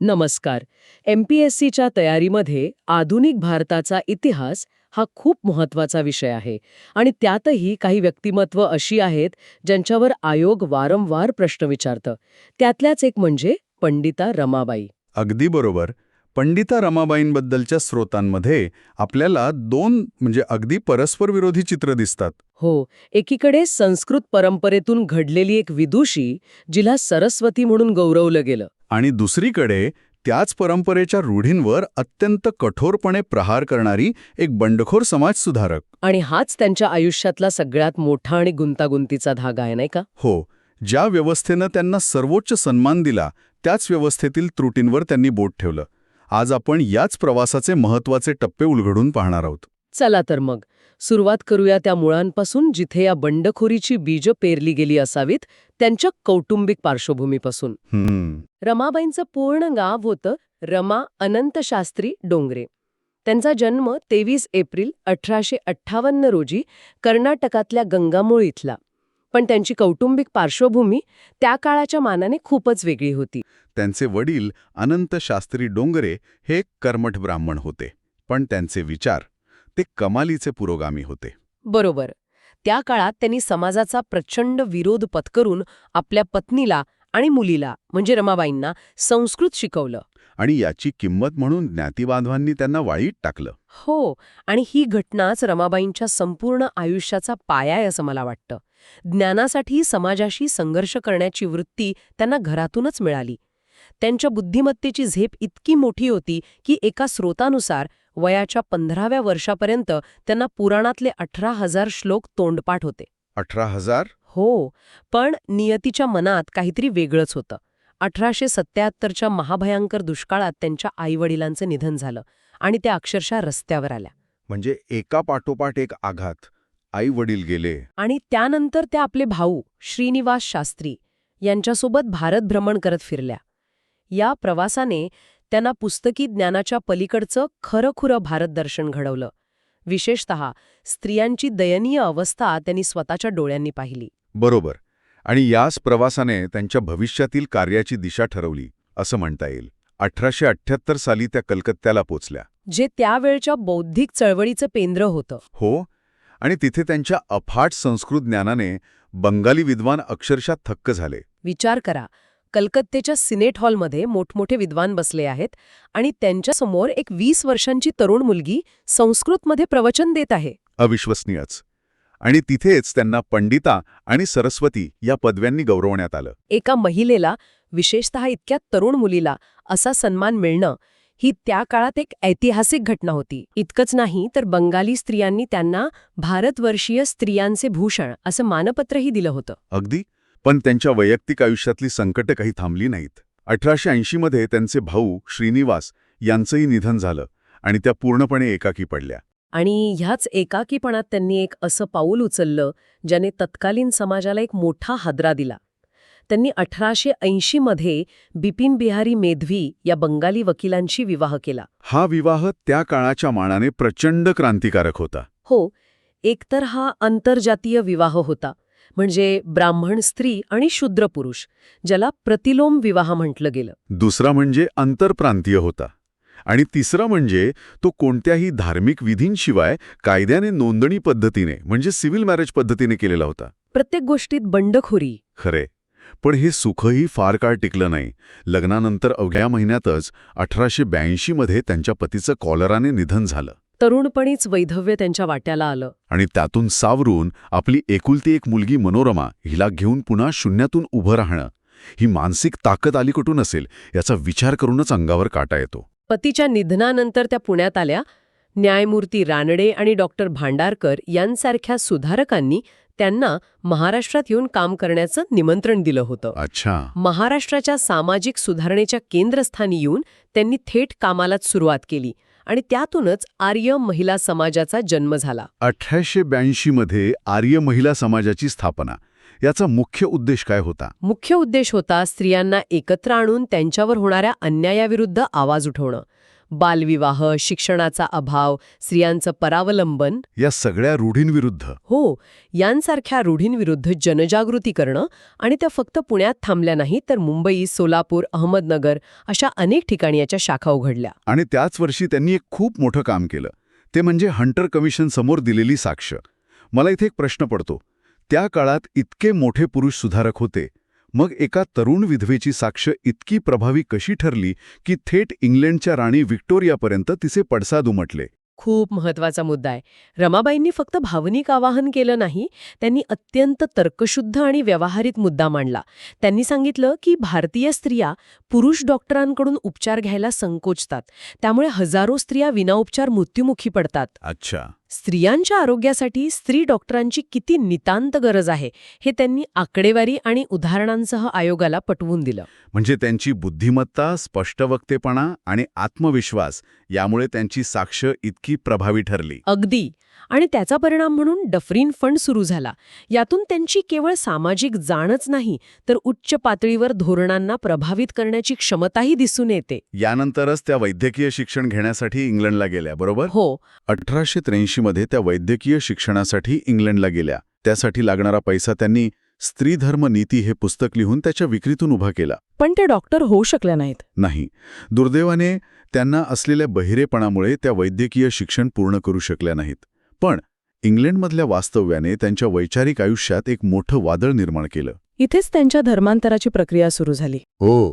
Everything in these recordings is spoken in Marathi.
नमस्कार. एम पी एस सीच्या तयारीमध्ये आधुनिक भारताचा इतिहास हा खूप महत्त्वाचा विषय आहे आणि त्यातही काही व्यक्तिमत्व अशी आहेत ज्यांच्यावर आयोग वारंवार प्रश्न विचारतं. त्यातल्याच एक म्हणजे पंडिता रमाबाई. अगदी बरोबर. पंडिता रमाबाईंबद्दलच्या स्रोतांमध्ये आपल्याला दोन म्हणजे अगदी परस्पर विरोधी चित्र दिसतात. हो एकीकडे संस्कृत परंपरेतून घडलेली एक विदुषी जिला सरस्वती म्हणून गौरवलं गेलं. आणि दुसरीकडे त्याच परंपरेच्या रूढींवर अत्यंत कठोरपणे प्रहार करणारी एक बंडखोर समाजसुधारक आणि हाच त्यांच्या आयुष्यातला सगळ्यात मोठा आणि गुंतागुंतीचा धागा आहे नाही का? हो ज्या व्यवस्थेनं त्यांना सर्वोच्च सन्मान दिला त्याच व्यवस्थेतील त्रुटींवर त्यांनी बोट ठेवलं. आज आपण याच प्रवासाचे महत्त्वाचे टप्पे उलगडून पाहणार आहोत. चला तर मग. सुरुवात करूया त्या मुळांपासून जिथे या बंडखोरीची बीज पेरली गेली असावीत त्यांच्या कौटुंबिक पार्श्वभूमीपासून. हम्म. रमाबाईंचं पूर्ण गाव होतं रमा अनंत शास्त्री डोंगरे. त्यांचा जन्म तेवीस एप्रिल अठराशे अठ्ठावन्न रोजी कर्नाटकातल्या गंगामूळ इथला पण त्यांची कौटुंबिक पार्श्वभूमी त्या काळाच्या मानाने खूपच वेगळी होती. त्यांचे वडील अनंत शास्त्री डोंगरे हे एक कर्मठ ब्राह्मण होते पण त्यांचे विचार ते कमालीचे पुरोगामी होते. बरोबर. त्या काळात त्यांनी समाजाचा प्रचंड विरोध पत्करून आपल्या पत्नीला आणि मुलीला म्हणजे रमाबाईंना संस्कृत शिकवलं. आणि याची किंमत म्हणून ज्ञातीबांधवांनी त्यांना वाळीत टाकलं. हो आणि ही घटनाच रमाबाईंच्या संपूर्ण आयुष्याचा पाया आहे असं मला वाटतं. ज्ञानासाठी समाजाशी संघर्ष करण्याची वृत्ती त्यांना घरातूनच मिळाली. त्यांच्या बुद्धिमत्तेची झेप इतकी मोठी होती की एका स्रोतानुसार वयाच्या पंधराव्या वर्षापर्यंत त्यांना पुराणातले अठरा हजार श्लोक तोंडपाठ होते. अठरा हजार? हो पण नियतीच्या मनात काहीतरी वेगळंच होतं. अठराशे सत्याहत्तरच्या महाभयंकर दुष्काळात त्यांच्या आईवडिलांचं निधन झालं आणि त्या अक्षरशः रस्त्यावर आल्या. म्हणजे एका पाठोपाठ एक आघात आई वडील गेले. आणि त्यानंतर त्या आपले भाऊ श्रीनिवास शास्त्री यांच्यासोबत भारत भ्रमण करत फिरल्या. या प्रवासाने त्यांना पुस्तकी ज्ञानाच्या पलीकडचं खरंखुरं भारत दर्शन घडवलं. विशेषत स्त्रियांची दयनीय अवस्था त्यांनी स्वतःच्या डोळ्यांनी पाहिली. बरोबर. आणि याच प्रवासाने त्यांच्या भविष्यातील कार्याची दिशा ठरवली असं म्हणता येईल. अठराशे अठ्ठ्याहत्तर साली त्या कलकत्त्याला पोचल्या. जे त्यावेळच्या बौद्धिक चळवळीचं पेंद्र होतं. हो आणि तिथे त्यांच्या अफाट संस्कृत ज्ञानाने बंगाली विद्वान अक्षरशः थक्क झाले. विचार करा कलकत्तेच्या सिनेट हॉलमध्ये मोठमोठे विद्वान बसले आहेत आणि त्यांच्यासमोर एक वीस वर्षांची तरुण मुलगी संस्कृतमध्ये प्रवचन देत आहे. अविश्वसनीयच. आणि तिथेच त्यांना पंडिता आणि सरस्वती या पदव्यांनी गौरवण्यात आलं. एका महिलेला विशेषतः इतक्या तरुण मुलीला असा सन्मान मिळणं ही त्या काळात एक ऐतिहासिक घटना होती. इतकंच नाही तर बंगाली स्त्रियांनी त्यांना भारतवर्षीय स्त्रियांचे भूषण असं मानपत्रही दिलं होतं. अगदी? पण त्यांच्या वैयक्तिक आयुष्यातली संकटं काही थांबली नाहीत. अठराशे ऐंशीमध्ये त्यांचे भाऊ श्रीनिवास यांचंही निधन झालं आणि त्या पूर्णपणे एकाकी पडल्या. आणि ह्याच एकाकीपणात त्यांनी एक असं पाऊल उचललं ज्याने तत्कालीन समाजाला एक मोठा हादरा दिला. त्यांनी अठराशे ऐंशीमध्ये बिपिन बिहारी मेधवी या बंगाली वकिलांशी विवाह केला. हा विवाह त्या काळाच्या मानाने प्रचंड क्रांतिकारक होता. हो एकतर हा आंतरजातीय विवाह होता म्हणजे ब्राह्मण स्त्री आणि शूद्र पुरुष ज्याला प्रतिलोम विवाह म्हटलं गेलं. दुसरा म्हणजे आंतरप्रांतीय होता. आणि तिसरा म्हणजे तो कोणत्याही धार्मिक विधींशिवाय कायद्याने नोंदणी पद्धतीने म्हणजे सिव्हिल मॅरेज पद्धतीने केलेला होता. प्रत्येक गोष्टीत बंडखोरी. खरे. पण हे सुखही फार काळ टिकलं नाही. लग्नानंतर अवघ्या महिन्यातच अठराशे ब्याऐंशीमध्ये त्यांच्या पतीचं कॉलराने निधन झालं. तरुणपणीच वैधव्य त्यांच्या वाट्याला आलं. आणि त्यातून सावरून आपली एकुलती एक मुलगी मनोरमा हिला घेऊन पुन्हा शून्यातून उभं राहणं ही मानसिक ताकद आली कुठून असेल याचा विचार करूनच अंगावर काटा येतो. पतीच्या निधनानंतर त्या पुण्यात आल्या. न्यायमूर्ती रानडे आणि डॉक्टर भांडारकर यांसारख्या सुधारकांनी त्यांना महाराष्ट्रात येऊन काम करण्याचं निमंत्रण दिलं होतं. अच्छा. महाराष्ट्राच्या सामाजिक सुधारणेच्या केंद्रस्थानी येऊन त्यांनी थेट कामालाच सुरुवात केली आणि त्यातूनच आर्य महिला समाजाचा जन्म झाला. अठराशे ब्याऐंशीमध्ये आर्य महिला समाजाची स्थापना. याचा मुख्य उद्देश काय होता? मुख्य उद्देश होता स्त्रियांना एकत्र आणून त्यांच्यावर होणाऱ्या अन्यायाविरुद्ध आवाज उठवणं. बालविवाह शिक्षणाचा अभाव स्त्रियांचं परावलंबन. या सगळ्या रूढींविरुद्ध. हो यांसारख्या रूढींविरुद्ध जनजागृती करणं आणि त्या फक्त पुण्यात थांबल्या नाही तर मुंबई सोलापूर अहमदनगर अशा अनेक ठिकाणी याच्या शाखा उघडल्या. आणि त्याच वर्षी त्यांनी एक खूप मोठं काम केलं. ते म्हणजे हंटर कमिशन समोर दिलेली साक्ष. मला इथे एक प्रश्न पडतो. त्या काळात इतके मोठे पुरुष सुधारक होते. मग एका तरुण विधवेची साक्ष इतकी प्रभावी कशी ठरली की थेट इंग्लंडच्या राणी व्हिक्टोरियापर्यंत तिचे पडसाद उमटले? खूप महत्त्वाचा मुद्दा आहे. रमाबाईंनी फक्त भावनिक आवाहन केलं नाही त्यांनी अत्यंत तर्कशुद्ध आणि व्यावहारिक मुद्दा मांडला. त्यांनी सांगितलं की भारतीय स्त्रिया पुरुष डॉक्टरांकडून उपचार घ्यायला संकोचतात. त्यामुळे हजारो स्त्रिया विनाउपचार मृत्युमुखी पडतात. अच्छा. स्त्रियांच्या आरोग्यासाठी स्त्री डॉक्टरांची किती नितांत गरज आहे हे त्यांनी आकडेवारी आणि उदाहरणांसह आयोगाला पटवून दिलं. म्हणजे त्यांची बुद्धिमत्ता स्पष्टवक्तेपणा आणि आत्मविश्वास यामुळे त्यांची साक्ष इतकी प्रभावी ठरली. अगदी. आणि त्याचा परिणाम म्हणून डफरीन फंड सुरू झाला. यातून त्यांची केवळ सामाजिक जाणच नाही तर उच्च पातळीवर धोरणांना प्रभावित करण्याची क्षमताही दिसून येते. यानंतरच त्या वैद्यकीय शिक्षण घेण्यासाठी इंग्लंडला गेल्या बरोबर? हो. अठराशे त्र्याऐंशीमध्ये त्या वैद्यकीय शिक्षणासाठी इंग्लंडला गेल्या. त्यासाठी लागणारा पैसा त्यांनी स्त्रीधर्म नीती हे पुस्तक लिहून त्याच्या विक्रीतून उभा केला. पण ते डॉक्टर होऊ शकल्या नाहीत. नाही. दुर्दैवाने त्यांना असलेल्या बहिरेपणामुळे त्या वैद्यकीय शिक्षण पूर्ण करू शकल्या नाहीत. पण इंग्लंडमधल्या वास्तव्याने त्यांच्या वैचारिक आयुष्यात एक मोठं वादळ निर्माण केलं. इथेच त्यांच्या धर्मांतराची प्रक्रिया सुरू झाली. हो.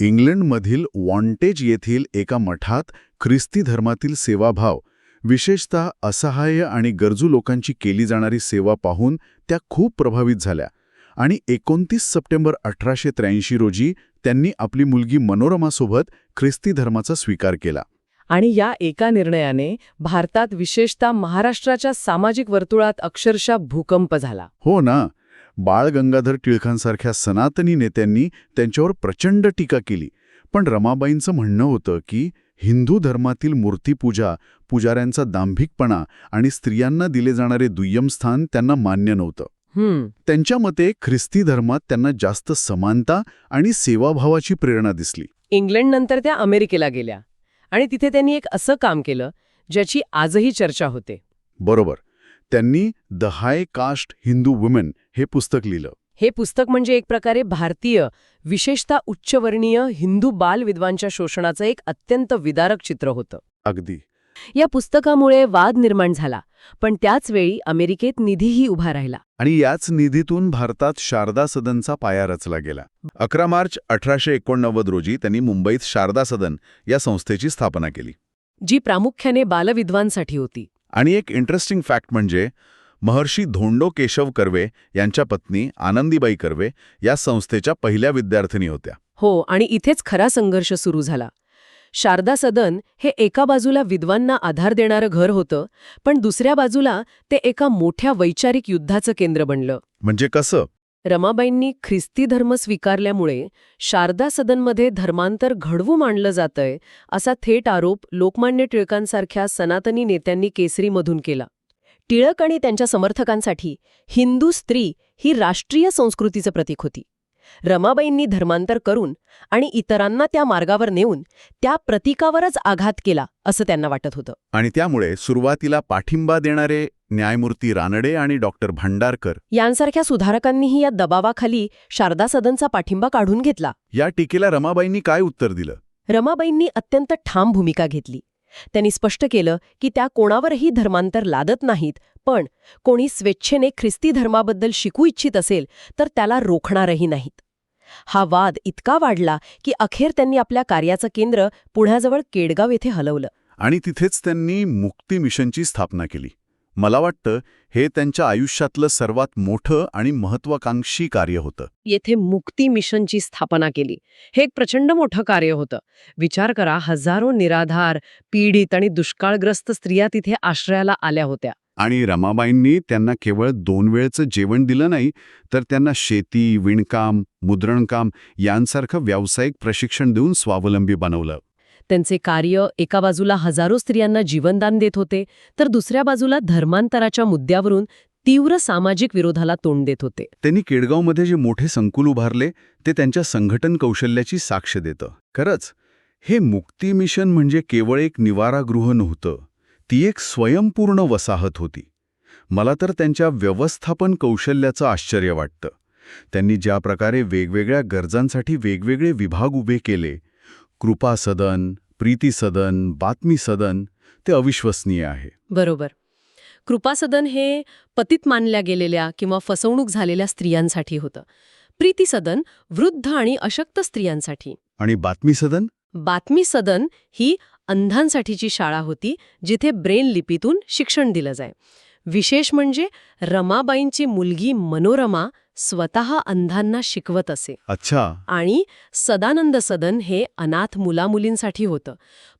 इंग्लंडमधील वॉन्टेज येथील एका मठात ख्रिस्ती धर्मातील सेवाभाव विशेषतः असहाय्य आणि गरजू लोकांची केली जाणारी सेवा पाहून त्या खूप प्रभावित झाल्या. आणि एकोणतीस सप्टेंबर अठराशे त्र्याऐंशी रोजी त्यांनी आपली मुलगी मनोरमासोबत ख्रिस्ती धर्माचा स्वीकार केला. आणि या एका निर्णयाने भारतात विशेषतः महाराष्ट्राच्या सामाजिक वर्तुळात अक्षरशः भूकंप झाला. हो ना. बाळ गंगाधर टिळकांसारख्या सनातनी नेत्यांनी त्यांच्यावर प्रचंड टीका केली. पण रमाबाईंचं म्हणणं होतं की हिंदू धर्मातील मूर्तीपूजा पुजाऱ्यांचा दांभिकपणा आणि स्त्रियांना दिले जाणारे दुय्यम स्थान त्यांना मान्य नव्हतं. त्यांच्या मते ख्रिस्ती धर्मात त्यांना जास्त समानता आणि सेवाभावाची प्रेरणा दिसली. इंग्लंडनंतर त्या अमेरिकेला गेल्या आणि तिथे त्यांनी एक असं काम केलं ज्याची आजही चर्चा होते. बरोबर. त्यांनी the high caste Hindu women हे पुस्तक लिहिलं. हे पुस्तक म्हणजे एक प्रकारे भारतीय विशेषतः उच्चवर्णीय हिंदू बाल विद्वांच्या शोषणाचं एक अत्यंत विदारक चित्र होतं. अगदी. या पुस्तकामुळे वाद निर्माण झाला पण त्याच वेळी अमेरिकेत निधीही उभा राहिला. आणि याच निधीतून भारतात शारदा सदनचा पाया रचला गेला. अकरा मार्च अठराशे एकोणनव्वद रोजी त्यांनी मुंबईत शारदा सदन या संस्थेची स्थापना केली. जी प्रामुख्याने बालविद्वांसाठी होती. आणि एक इंटरेस्टिंग फॅक्ट म्हणजे महर्षी धोंडो केशव कर्वे यांच्या पत्नी आनंदीबाई कर्वे या संस्थेच्या पहिल्या विद्यार्थिनी होत्या. हो आणि इथेच खरा संघर्ष सुरू झाला. शारदा सदन हे एका बाजूला विद्वांना आधार देणारं घर होतं पण दुसऱ्या बाजूला ते एका मोठ्या वैचारिक युद्धाचं केंद्र बनलं. म्हणजे कसं? रमाबाईंनी ख्रिस्ती धर्म स्वीकारल्यामुळे शारदा सदनमध्ये धर्मांतर घडवून मांडलं जातंय असा थेट आरोप लोकमान्य टिळकांसारख्या सनातनी नेत्यांनी केसरीमधून केला. टिळक आणि त्यांच्या समर्थकांसाठी हिंदू स्त्री ही राष्ट्रीय संस्कृतीचं प्रतीक होती. रमाबाईंनी धर्मांतर करून आणि इतरांना त्या मार्गावर नेऊन त्या प्रतीकावरच आघात केला असं त्यांना वाटत होतं. आणि त्यामुळे सुरुवातीला पाठिंबा देणारे न्यायमूर्ती रानडे आणि डॉक्टर भांडारकर यांसारख्या सुधारकांनीही या दबावाखाली शारदा सदनचा पाठिंबा काढून घेतला. या टीकेला रमाबाईंनी काय उत्तर दिलं? रमाबाईंनी अत्यंत ठाम भूमिका घेतली. त्यांनी स्पष्ट केलं की त्या कोणावरही धर्मांतर लादत नाहीत पण कोणी स्वेच्छेने ख्रिस्ती धर्माबद्दल शिकू इच्छित असेल तर त्याला रोखणारही नाहीत. हा वाद इतका वाढला की अखेर त्यांनी आपल्या कार्याचं केंद्र पुण्याजवळ केडगाव येथे हलवलं. आणि तिथेच त्यांनी मुक्ती मिशनची स्थापना केली. मला वाटतं हे त्यांच्या आयुष्यातलं सर्वात मोठं आणि महत्वाकांक्षी कार्य होतं. येथे मुक्ती मिशनची स्थापना केली. हे एक प्रचंड मोठं कार्य होतं. विचार करा हजारो निराधार पीडित आणि दुष्काळग्रस्त स्त्रिया तिथे आश्रयाला आल्या होत्या. आणि रमाबाईंनी त्यांना केवळ दोन वेळचं जेवण दिलं नाही तर त्यांना शेती विणकाम मुद्रणकाम यांसारखं व्यावसायिक प्रशिक्षण देऊन स्वावलंबी बनवलं. त्यांचे कार्य एका बाजूला हजारो स्त्रियांना जीवनदान देत होते तर दुसऱ्या बाजूला धर्मांतराच्या मुद्द्यावरून तीव्र सामाजिक विरोधाला तोंड देत होते. त्यांनी केडगावमध्ये जे मोठे संकुल उभारले ते त्यांच्या संघटन कौशल्याची साक्ष देतं. खरंच हे मुक्ती मिशन म्हणजे केवळ एक निवारागृह नव्हतं ती एक स्वयंपूर्ण वसाहत होती. मला तर त्यांच्या व्यवस्थापन कौशल्याचं आश्चर्य वाटतं. त्यांनी ज्या प्रकारे वेगवेगळ्या गरजांसाठी वेगवेगळे विभाग उभे केले कृपा सदन प्रीती सदन बातमी सदन ते अविश्वसनीय आहे. बरोबर. कृपासदन हे पतित मानल्या गेलेल्या किंवा फसवणूक झालेल्या स्त्रियांसाठी होतं. प्रीती सदन वृद्ध आणि अशक्त स्त्रियांसाठी. आणि बातमी सदन? बातमी सदन ही अंधांसाठीची शाळा होती जिथे ब्रेन लिपीतून शिक्षण दिलं जाय. विशेष म्हणजे रमाबाईंची मुलगी मनोरमा स्वतः अंधांना शिकवत असे. अच्छा. आणि सदानंद सदन हे अनाथ मुलामुलींसाठी होतं.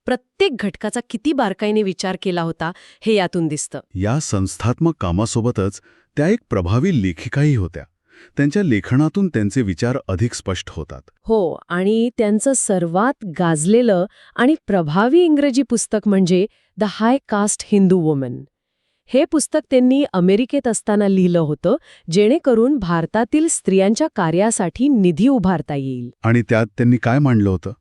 प्रत्येक घटकाचा किती बारकाईने विचार केला होता हे यातून दिसतं. या संस्थात्मक कामासोबतच त्या एक प्रभावी लेखिकाही होत्या. त्यांच्या लेखनातून त्यांचे विचार अधिक स्पष्ट होतात. हो आणि त्यांचं सर्वात गाजलेलं आणि प्रभावी इंग्रजी पुस्तक म्हणजे the high caste Hindu woman. हे पुस्तक त्यांनी अमेरिकेत असताना लिहिलं होतं जेणेकरून भारतातील स्त्रियांच्या कार्यासाठी निधी उभारता येईल. आणि त्यात त्यांनी काय मांडलं होतं?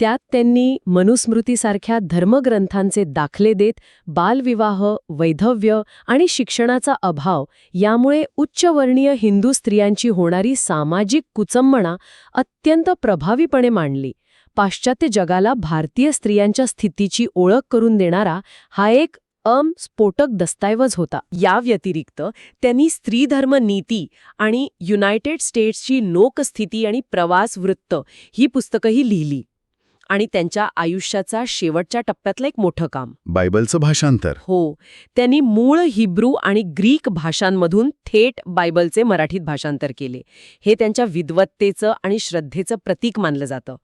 त्यात त्यांनी मनुस्मृतीसारख्या धर्मग्रंथांचे दाखले देत बालविवाह वैधव्य आणि शिक्षणाचा अभाव यामुळे उच्चवर्णीय हिंदू स्त्रियांची होणारी सामाजिक कुचंबणा अत्यंत प्रभावीपणे मांडली. पाश्चात्य जगाला भारतीय स्त्रियांच्या स्थितीची ओळख करून देणारा हा एक अम स्फोटक दस्तऐवज होता. या व्यतिरिक्त त्यांनी स्त्रीधर्म नीती आणि युनायटेड स्टेट्सची लोकस्थिती आणि प्रवास वृत्त ही पुस्तकंही लिहिली आणि त्यांच्या आयुष्याचा शेवटच्या टप्प्यातलं एक मोठं काम. बायबलचं भाषांतर. हो त्यांनी मूळ हिब्रू आणि ग्रीक भाषांमधून थेट बायबलचे मराठीत भाषांतर केले. हे त्यांच्या विद्वत्तेचं आणि श्रद्धेचं प्रतीक मानलं जातं.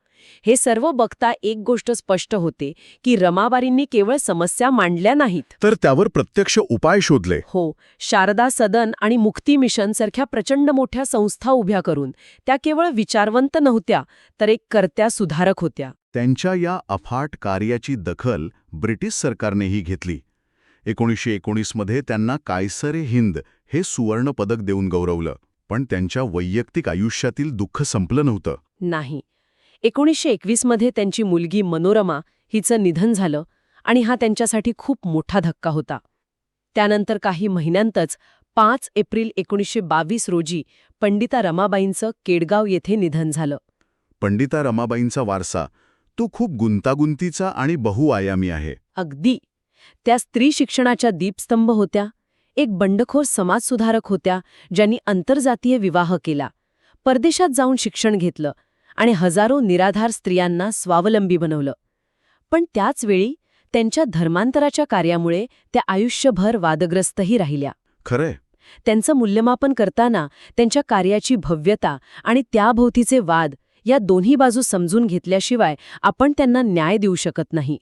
हे सर्व बघता एक गोष्ट स्पष्ट होते की रमाबारींनी केवळ समस्या मांडल्या नाहीत. तर त्यावर प्रत्यक्ष उपाय शोधले. हो शारदा सदन आणि मुक्ती मिशन सारख्या प्रचंड मोठ्या संस्था उभ्या करून त्या केवळ विचारवंत नव्हत्या तर एक कर्त्या सुधारक होत्या. त्यांच्या या अफाट कार्याची दखल ब्रिटिश सरकारनेही घेतली. एकोणीसशे एकोणीसमध्ये त्यांना कायसरे हिंद हे सुवर्ण पदक देऊन गौरवलं पण त्यांच्या वैयक्तिक आयुष्यातील दुःख संपलं नव्हतं. नाही एकोणीसशे एकवीसमध्ये त्यांची मुलगी मनोरमा हिचं निधन झालं आणि हा त्यांच्यासाठी खूप मोठा धक्का होता. त्यानंतर काही महिन्यांतच पाच एप्रिल एकोणीसशे बावीस रोजी पंडिता रमाबाईंचं केडगाव येथे निधन झालं. पंडिता रमाबाईंचा वारसा तो खूप गुंतागुंतीचा आणि बहुआयामी आहे. अगदी. त्या स्त्री शिक्षणाच्या दीपस्तंभ होत्या एक बंडखोर समाजसुधारक होत्या ज्यांनी आंतरजातीय विवाह केला. परदेशात जाऊन शिक्षण घेतलं आणि हजारो निराधार स्त्रियांना स्वावलंबी बनवलं. पण त्याचवेळी त्यांच्या धर्मांतराच्या कार्यामुळे त्या आयुष्यभर वादग्रस्तही राहिल्या. खरंय. त्यांचं मूल्यमापन करताना त्यांच्या कार्याची भव्यता आणि त्याभोवतीचे वाद या दोन्ही बाजू समजून घेतल्याशिवाय आपण त्यांना न्याय देऊ शकत नाही.